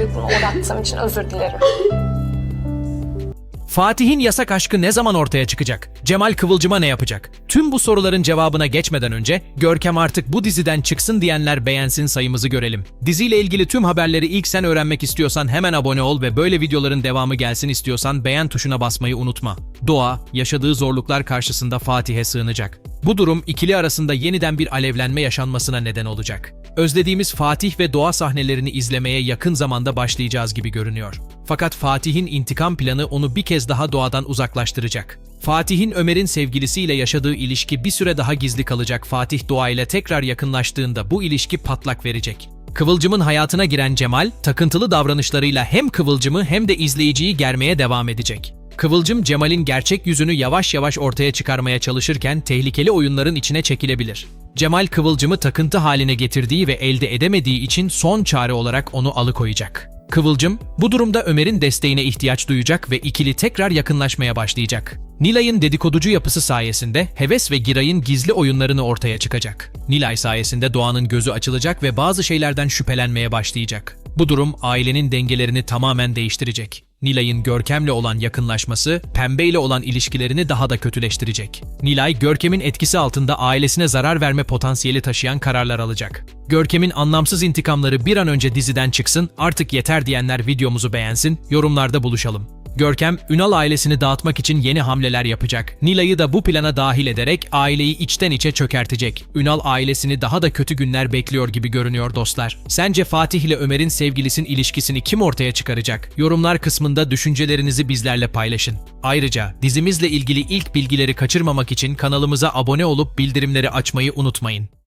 kırıklığına uğrattığım için özür dilerim. Fatih'in yasak aşkı ne zaman ortaya çıkacak? Cemal Kıvılcım'a ne yapacak? Tüm bu soruların cevabına geçmeden önce Görkem artık bu diziden çıksın diyenler beğensin sayımızı görelim. Diziyle ilgili tüm haberleri ilk sen öğrenmek istiyorsan hemen abone ol ve böyle videoların devamı gelsin istiyorsan beğen tuşuna basmayı unutma. Doğa, yaşadığı zorluklar karşısında Fatih'e sığınacak. Bu durum ikili arasında yeniden bir alevlenme yaşanmasına neden olacak. Özlediğimiz Fatih ve Doğa sahnelerini izlemeye yakın zamanda başlayacağız gibi görünüyor. Fakat Fatih'in intikam planı onu bir kez daha Doğa'dan uzaklaştıracak. Fatih'in Ömer'in sevgilisiyle yaşadığı ilişki bir süre daha gizli kalacak. Fatih Doğa ile tekrar yakınlaştığında bu ilişki patlak verecek. Kıvılcım'ın hayatına giren Cemal, takıntılı davranışlarıyla hem Kıvılcım'ı hem de izleyiciyi germeye devam edecek. Kıvılcım Cemal'in gerçek yüzünü yavaş yavaş ortaya çıkarmaya çalışırken tehlikeli oyunların içine çekilebilir. Cemal Kıvılcım'ı takıntı haline getirdiği ve elde edemediği için son çare olarak onu alıkoyacak. Kıvılcım, bu durumda Ömer'in desteğine ihtiyaç duyacak ve ikili tekrar yakınlaşmaya başlayacak. Nilay'ın dedikoducu yapısı sayesinde Heves ve Giray'ın gizli oyunlarını ortaya çıkacak. Nilay sayesinde Doğan'ın gözü açılacak ve bazı şeylerden şüphelenmeye başlayacak. Bu durum ailenin dengelerini tamamen değiştirecek. Nilay'ın Görkem'le olan yakınlaşması, Pembe ile olan ilişkilerini daha da kötüleştirecek. Nilay, Görkem'in etkisi altında ailesine zarar verme potansiyeli taşıyan kararlar alacak. Görkem'in anlamsız intikamları bir an önce diziden çıksın, artık yeter diyenler videomuzu beğensin, yorumlarda buluşalım. Görkem, Ünal ailesini dağıtmak için yeni hamleler yapacak. Nilay'ı da bu plana dahil ederek aileyi içten içe çökertecek. Ünal ailesini daha da kötü günler bekliyor gibi görünüyor dostlar. Sence Fatih ile Ömer'in sevgilisinin ilişkisini kim ortaya çıkaracak? Yorumlar kısmında düşüncelerinizi bizlerle paylaşın. Ayrıca dizimizle ilgili ilk bilgileri kaçırmamak için kanalımıza abone olup bildirimleri açmayı unutmayın.